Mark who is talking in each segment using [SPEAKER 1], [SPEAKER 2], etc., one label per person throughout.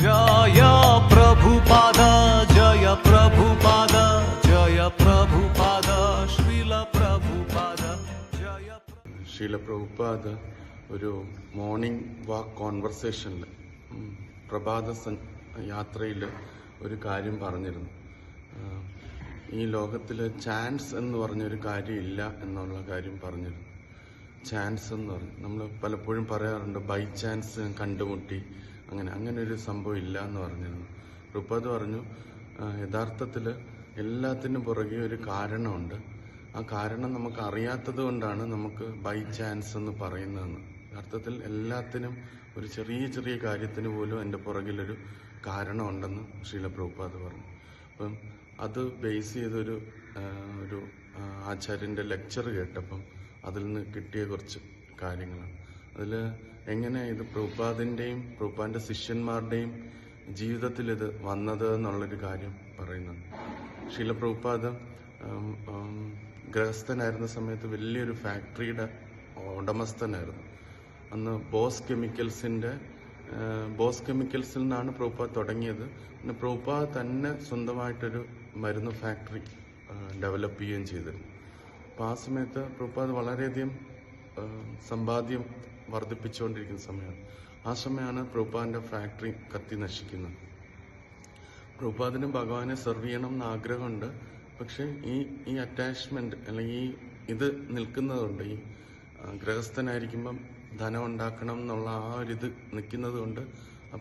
[SPEAKER 1] ജയ ജയ
[SPEAKER 2] ജയ ജയ ഒരു morning walk കോൺവെർസേഷനിൽ പ്രഭാത യാത്രയിൽ ഒരു കാര്യം പറഞ്ഞിരുന്നു. ഈ ലോകത്തിൽ ചാൻസ് എന്ന് പറഞ്ഞൊരു കാര്യമില്ല എന്നുള്ള കാര്യം പറഞ്ഞിരുന്നു. ചാൻസ് എന്ന് പറഞ്ഞു നമ്മൾ പലപ്പോഴും പറയാറുണ്ട് ബൈ ചാൻസ് കണ്ടുമുട്ടി. അങ്ങനെ അങ്ങനെ ഒരു സംഭവം ഇല്ല എന്ന് പറഞ്ഞിരുന്നു. റുപ്പത് പറഞ്ഞു യഥാർത്ഥത്തിൽ എല്ലാത്തിനും പുറകെ ഒരു കാരണമുണ്ട്. ആ കാരണം നമുക്ക് അറിയാത്തത് കൊണ്ടാണ് നമുക്ക് ബൈ ചാൻസ് എന്ന് പറയുന്നതെന്ന്. അർത്ഥത്തിൽ എല്ലാത്തിനും ഒരു ചെറിയ ചെറിയ കാര്യത്തിന് പോലും എന്റെ പുറകിലൊരു കാരണമുണ്ടെന്ന് ശീല പ്രഭുപാദ് പറഞ്ഞു. അപ്പം അത് ബേസ് ചെയ്തൊരു ഒരു ആചാര്യന്റെ ലെക്ചർ കേട്ടപ്പം അതിൽ നിന്ന് കിട്ടിയ കുറച്ച് കാര്യങ്ങളാണ്. അതിൽ എങ്ങനെ ഇത് പ്രഭുപാദിന്റെയും പ്രഭുപാദിന്റെ ശിഷ്യന്മാരുടെയും ജീവിതത്തിൽ ഇത് വന്നത് എന്നുള്ളൊരു കാര്യം പറയുന്നുണ്ട്. ശീല പ്രഭുപാദ് ഗൃഹസ്ഥനായിരുന്ന സമയത്ത് വലിയൊരു ഫാക്ടറിയുടെ ഉടമസ്ഥനായിരുന്നു. അന്ന് ബോസ് കെമിക്കൽസിന്റെ ബോസ് കെമിക്കൽസിൽ നിന്നാണ് പ്രഭുപാദ് തുടങ്ങിയത്. പിന്നെ പ്രഭുപാദ് തന്നെ സ്വന്തമായിട്ടൊരു മരുന്ന് ഫാക്ടറി ഡെവലപ്പ് ചെയ്യുകയും ചെയ്തിരുന്നു. അപ്പോൾ ആ സമയത്ത് പ്രഭുപാദ് വളരെയധികം സമ്പാദ്യം വർദ്ധിപ്പിച്ചുകൊണ്ടിരിക്കുന്ന സമയമാണ്. ആ സമയമാണ് പ്രഭുപാദിന്റെ ഫാക്ടറി കത്തി നശിക്കുന്നത്. പ്രഭുപാദിന് ഭഗവാനെ സെർവ് ചെയ്യണം എന്ന് ആഗ്രഹമുണ്ട്. പക്ഷെ ഈ ഈ അറ്റാച്ച്മെന്റ് അല്ലെങ്കിൽ ഈ ഇത് നിൽക്കുന്നതുകൊണ്ട് ഈ ഗ്രഹസ്ഥനായിരിക്കുമ്പം ധനം ഉണ്ടാക്കണം എന്നുള്ള ആ ഒരു ഇത് നിൽക്കുന്നത് കൊണ്ട്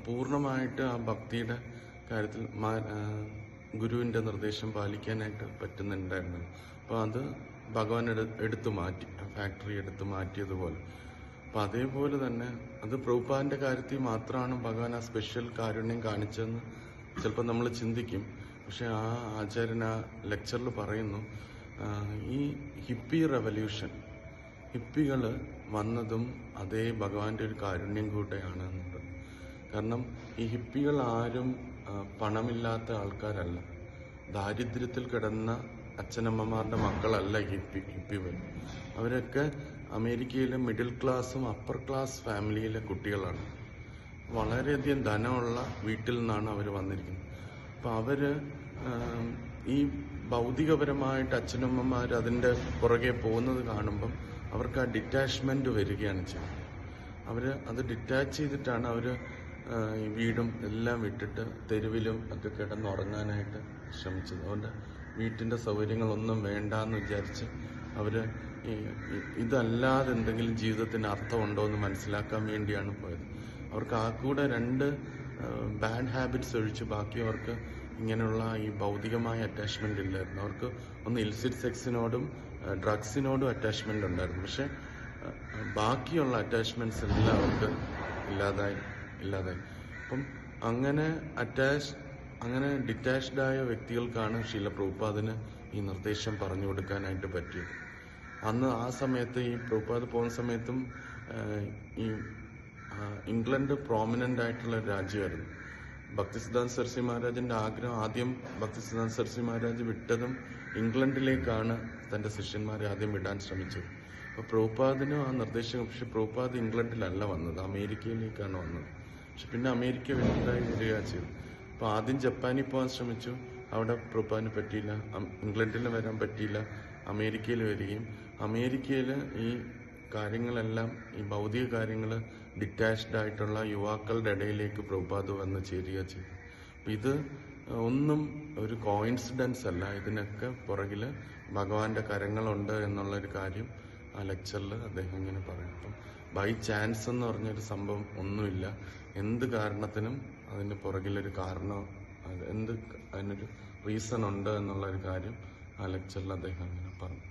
[SPEAKER 2] പൂർണമായിട്ട് ആ ഭക്തിയുടെ കാര്യത്തിൽ ഗുരുവിന്റെ നിർദ്ദേശം പാലിക്കാനായിട്ട് പറ്റുന്നുണ്ടായിരുന്നു. അപ്പോൾ അത് ഭഗവാൻ എടു- എടുത്തു മാറ്റി ഫാക്ടറി എടുത്തു മാറ്റിയതുപോലെ. അപ്പം അതേപോലെ തന്നെ അത് പ്രഭുപാദിന്റെ കാര്യത്തിൽ മാത്രമാണ് ഭഗവാൻ ആ സ്പെഷ്യൽ കാരുണ്യം കാണിച്ചതെന്ന് ചിലപ്പോൾ നമ്മൾ ചിന്തിക്കും. പക്ഷെ ആ ആചാര്യൻ ആ ലെക്ചറിൽ പറയുന്നു ഈ ഹിപ്പി റെവല്യൂഷൻ ഹിപ്പികൾ വന്നതും അതേ ഭഗവാന്റെ ഒരു കാരുണ്യം കൂടെയാണ് എന്നുള്ളത് കാരണം ഈ ഹിപ്പികൾ ആരും പണമില്ലാത്ത ആൾക്കാരല്ല. ദാരിദ്ര്യത്തിൽ കിടന്ന അച്ഛനമ്മമാരുടെ മക്കളല്ല ഹിപ്പി ഹിപ്പികൾ. അവരൊക്കെ അമേരിക്കയിലെ മിഡിൽ ക്ലാസ്സും അപ്പർ ക്ലാസ് ഫാമിലിയിലെ കുട്ടികളാണ്. വളരെയധികം ധനമുള്ള വീട്ടിൽ നിന്നാണ് അവർ വന്നിരിക്കുന്നത്. അപ്പം അവർ ഈ ഭൗതികപരമായിട്ട് അച്ഛനമ്മമാർ അതിന്റെ പുറകെ പോകുന്നത് കാണുമ്പം അവർക്ക് ആ ഡിറ്റാച്ച്മെന്റ് വരികയാണ് ചെയ്യുന്നത്. അവർ അത് ഡിറ്റാച്ച് ചെയ്തിട്ടാണ് അവർ ഈ വീടും എല്ലാം വിട്ടിട്ട് തെരുവിലും ഒക്കെ കിടന്നുറങ്ങാനായിട്ട് ശ്രമിച്ചത്. അതുകൊണ്ട് വീട്ടിന്റെ സൗകര്യങ്ങളൊന്നും വേണ്ടാന്ന് വിചാരിച്ച് അവർ ഇതല്ലാതെ എന്തെങ്കിലും ജീവിതത്തിന് അർത്ഥമുണ്ടോ എന്ന് മനസ്സിലാക്കാൻ വേണ്ടിയാണ് പോയത്. അവർക്ക് ആ കൂടെ രണ്ട് ബാഡ് ഹാബിറ്റ്സ് ഒഴിച്ച് ബാക്കി അവർക്ക് ഇങ്ങനെയുള്ള ഈ ഭൗതികമായ അറ്റാച്ച്മെന്റ് ഇല്ലായിരുന്നു. അവർക്ക് ഒന്ന് ഇൽസിറ്റ് സെക്സിനോടും ഡ്രഗ്സിനോടും അറ്റാച്ച്മെന്റ് ഉണ്ടായിരുന്നു. പക്ഷേ ബാക്കിയുള്ള അറ്റാച്ച്മെന്റ്സ് എല്ലാം അവർക്ക് ഇല്ലാതായി. ഇല്ലാതായി അപ്പം അങ്ങനെ അറ്റാച്ച് അങ്ങനെ ഡിറ്റാച്ച്ഡ് ആയ വ്യക്തികൾക്കാണ് ശീല പ്രഭുപാദിന് ഈ നിർദ്ദേശം പറഞ്ഞു കൊടുക്കാനായിട്ട് പറ്റിയത്. അന്ന് ആ സമയത്ത് ഈ പ്രഭുപാദ് പോകുന്ന സമയത്തും ഈ ഇംഗ്ലണ്ട് പ്രോമിനന്റ് ആയിട്ടുള്ള രാജ്യമായിരുന്നു. ഭക്തിസിദ്ധാന്ത് സർസി മഹാരാജിന്റെ ആഗ്രഹം ആദ്യം ഭക്തിസിദ്ധാന്ത് സർസി മഹാരാജ് വിട്ടതും ഇംഗ്ലണ്ടിലേക്കാണ് തന്റെ ശിഷ്യന്മാരെ ആദ്യം വിടാൻ ശ്രമിച്ചത്. അപ്പൊ പ്രഭുപാദിനും ആ നിർദ്ദേശം പക്ഷെ പ്രഭുപാദ് ഇംഗ്ലണ്ടിലല്ല വന്നത് അമേരിക്കയിലേക്കാണ് വന്നത്. പക്ഷെ പിന്നെ അമേരിക്ക വലുതായി വരിക ചെയ്തു. അപ്പൊ ആദ്യം ജപ്പാനിൽ പോകാൻ ശ്രമിച്ചു. അവിടെ പോകാൻ പറ്റിയില്ല. ഇംഗ്ലണ്ടിൽ വരാൻ പറ്റിയില്ല. അമേരിക്കയിൽ വരികയും. അമേരിക്കയിൽ ഈ കാര്യങ്ങളെല്ലാം ഈ ഭൗതിക കാര്യങ്ങൾ ഡിറ്റാച്ച്ഡ് ആയിട്ടുള്ള യുവാക്കളുടെ ഇടയിലേക്ക് പ്രഭുപാദ് വന്ന് ചേരുക ചെയ്തു അപ്പം ഇത് ഒന്നും ഒരു കോയിൻസിഡൻസ് അല്ല. ഇതിനൊക്കെ പുറകിൽ ഭഗവാന്റെ കരങ്ങളുണ്ട് എന്നുള്ളൊരു കാര്യം ആ ലെക്ചറിൽ അദ്ദേഹം ഇങ്ങനെ പറയും. അപ്പം ബൈ ചാൻസ് എന്ന് പറഞ്ഞൊരു സംഭവം ഒന്നുമില്ല. എന്ത് കാരണത്തിനും അതിന് പുറകിലൊരു കാരണം എന്ത് അതിനൊരു റീസൺ ഉണ്ട് എന്നുള്ള ഒരു കാര്യം ആ ലെക്ചറിൽ അദ്ദേഹം ഇങ്ങനെ പറഞ്ഞു.